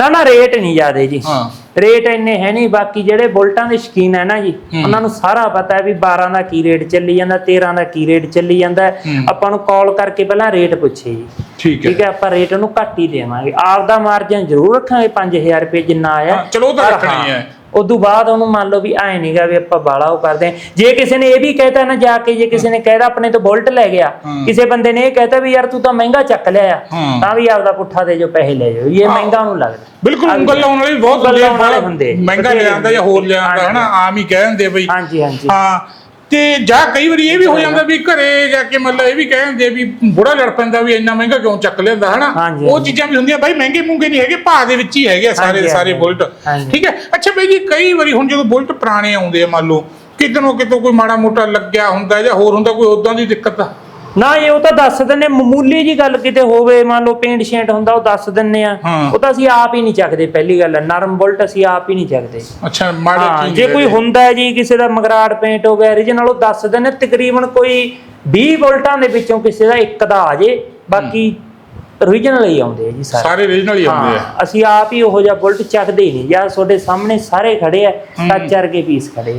ਨਾ ਨਾ ਰੇਟ ਨਹੀਂ ਜ਼ਿਆਦੇ ਜੀ। ਹਾਂ। ਰੇਟ ਇੰਨੇ ਹੈ ਨਹੀਂ ਬਾਕੀ ਜਿਹੜੇ ਬੁਲਟਾਂ ਦੇ ਸ਼ਕੀਨ ਹੈ ਨਾ ਜੀ ਉਹਨਾਂ ਨੂੰ ਸਾਰਾ ਪਤਾ ਹੈ ਵੀ 12 ਦਾ ਕੀ ਰੇਟ ਚੱਲੀ ਜਾਂਦਾ 13 ਦਾ ਕੀ ਰੇਟ ਚੱਲੀ ਜਾਂਦਾ। ਆਪਾਂ ਨੂੰ ਕਾਲ ਕਰਕੇ ਪਹਿਲਾਂ ਰੇਟ ਪੁੱਛੇ ਜੀ। ਠੀਕ ਹੈ। ਠੀਕ ਹੈ ਆਪਾਂ ਰੇਟ ਉਹਨੂੰ ਘੱਟ ਹੀ ਦੇਵਾਂਗੇ। ਆਪ ਦਾ ਮਾਰਜਨ ਜ਼ਰੂਰ ਰੱਖਾਂਗੇ 5000 ਰੁਪਏ ਜਿੰਨਾ ਆਇਆ। ਚਲੋ ਉਹ ਤਾਂ ਰੱਖਣੀ ਹੈ। ਉਦੋਂ ਬਾਅਦ ਉਹਨੂੰ ਮੰਨ ਲਓ ਵੀ ਐ ਨਹੀਂਗਾ ਵੀ ਆਪਾਂ ਬਾਲਾ ਉਹ ਕਰਦੇ ਹਾਂ। ਜੇ ਕਿਸੇ ਨੇ ਇਹ ਵੀ ਕਹਿਤਾ ਨਾ ਜਾ ਕੇ ਜੇ ਕਿਸੇ ਨੇ ਕਹਿਦਾ ਆਪਣੇ ਤੋਂ ਬੁਲਟ ਲੈ ਗਿਆ। ਕਿਸੇ ਬੰਦੇ ਨੇ ਇਹ ਕਹਿਤਾ ਵੀ ਯਾਰ ਤੂੰ ਤਾਂ ਮਹਿੰਗਾ ਚੱਕ ਲਿਆ ਆ ਹਾਂ। ਤਾਂ ਵੀ ਆਪਦਾ ਪੁੱਠਾ ਦੇ ਜੋ ਪੈਸੇ ਲੈ ਜਾਓ। ਇਹ ਮਹਿੰਗਾ ਉਹਨੂੰ ਲੱਗਦਾ। ਬਿਲਕੁਲ ਉਂਗਲ ਲਾਉਣ ਵਾਲੇ ਵੀ ਬਹੁਤ ਉਂਗਲ ਆ, ਲਾਉਣ ਵਾਲੇ ਹੁੰਦੇ। ਮਹਿੰਗਾ ਲੈ ਆਂਦਾ ਜਾਂ ਹੋਰ ਲੈ ਆਂਦਾ ਹਨਾ? ਆਮ ਹੀ ਕਹਿ ਦਿੰਦੇ ਬਈ। ਹਾਂਜੀ ਹਾਂਜੀ। ਹਾਂ। ਤੇ ਜਾਂ ਕਈ ਵਾਰੀ ਇਹ ਵੀ ਹੋ ਜਾਂਦਾ ਵੀ ਘਰੇ ਜਾ ਕੇ ਮਤਲਬ ਇਹ ਵੀ ਕਹਿ ਦਿੰਦੇ ਵੀ ਬੁੜਾ ਲੜ ਪੈਂਦਾ ਵੀ ਇੰਨਾ ਮਹਿੰਗਾ ਕਿਉਂ ਚੱਕ ਲਿਆਂਦਾ ਹਨਾ ਹਾਂਜੀ, ਉਹ। ਚੀਜ਼ਾਂ ਵੀ ਹੁੰਦੀਆਂ ਬਾਈ ਮਹਿੰਗੇ ਮੂੰਗੇ ਨਹੀਂ ਹੈਗੇ ਭਾਅ ਦੇ ਵਿੱਚ ਹੀ ਹੈਗੇ ਆ ਸਾਰੇ ਹਾਂਜੀ, ਸਾਰੇ ਹਾਂਜੀ। ਬੁਲਟ ਹਾਂਜੀ। ਠੀਕ ਹੈ ਅੱਛਾ ਬਾਈ ਜੀ ਕਈ ਵਾਰੀ ਹੁਣ ਜਦੋਂ ਬੁਲਟ ਪੁਰਾਣੇ ਆਉਂਦੇ ਆ ਮੰਨ ਲਓ ਕਿਤਨੋਂ ਕਿਤੋਂ ਕੋਈ ਮਾੜਾ ਮੋਟਾ ਲੱਗਿਆ ਹੁੰਦਾ ਜਾਂ ਹੋਰ ਹੁੰਦਾ ਕੋਈ ਉਦਾਂ ਦੀ ਦਿੱਕਤ ਆ ਨਾ ਇਹ ਉਹ ਤਾਂ ਦੱਸ ਦਿੰਨੇ ਮਾਮੂਲੀ ਜੀ ਗੱਲ ਕਿਤੇ ਹੋਵੇ ਮੰਨ ਲਓ ਪੇਂਟ ਸ਼ੇਂਟ ਹੁੰਦਾ ਉਹ ਦੱਸ ਦਿੰਨੇ ਆ। ਹਾਂ। ਉਹ ਤਾਂ ਅਸੀਂ ਆਪ ਹੀ ਨਹੀਂ ਚੱਕਦੇ ਪਹਿਲੀ ਗੱਲ ਨਰਮ ਬੁਲਟ ਅਸੀਂ ਆਪ ਹੀ ਨਹੀਂ ਚੱਕਦੇ। ਅੱਛਾ ਮਾੜਾ ਹਾਂ ਕੀ ਜੇ ਕੋਈ ਹੁੰਦਾ ਹੈ ਜੀ ਕਿਸੇ ਦਾ ਮਗਰਾੜ ਪੇਂਟ ਹੋ ਗਿਆ original ਉਹ ਦੱਸ ਦਿੰਨੇ ਤਕਰੀਬਨ ਕੋਈ 20 ਬੁਲਟਾਂ ਦੇ ਵਿੱਚੋਂ ਕਿਸੇ ਦਾ ਇੱਕ ਦਾ ਆ ਜੇ ਬਾਕੀ origignal ਹੀ ਆਉਂਦੇ ਆ ਜੀ ਸਾਰੇ। ਸਾਰੇ ਰੀਜਨਲ ਹੀ ਆਉਂਦੇ ਆ। ਹਾਂ ਅਸੀਂ ਆਪ ਹੀ ਉਹੋ ਜਿਹਾ ਬੁਲਟ ਚੱਕਦੇ ਹੀ ਨਹੀਂ ਜਾਂ ਤੁਹਾਡੇ ਸਾਹਮਣੇ ਸਾਰੇ ਖੜੇ ਆ ਟੱਚ ਕਰਕੇ ਪੀਸ ਖੜੇ ਆ।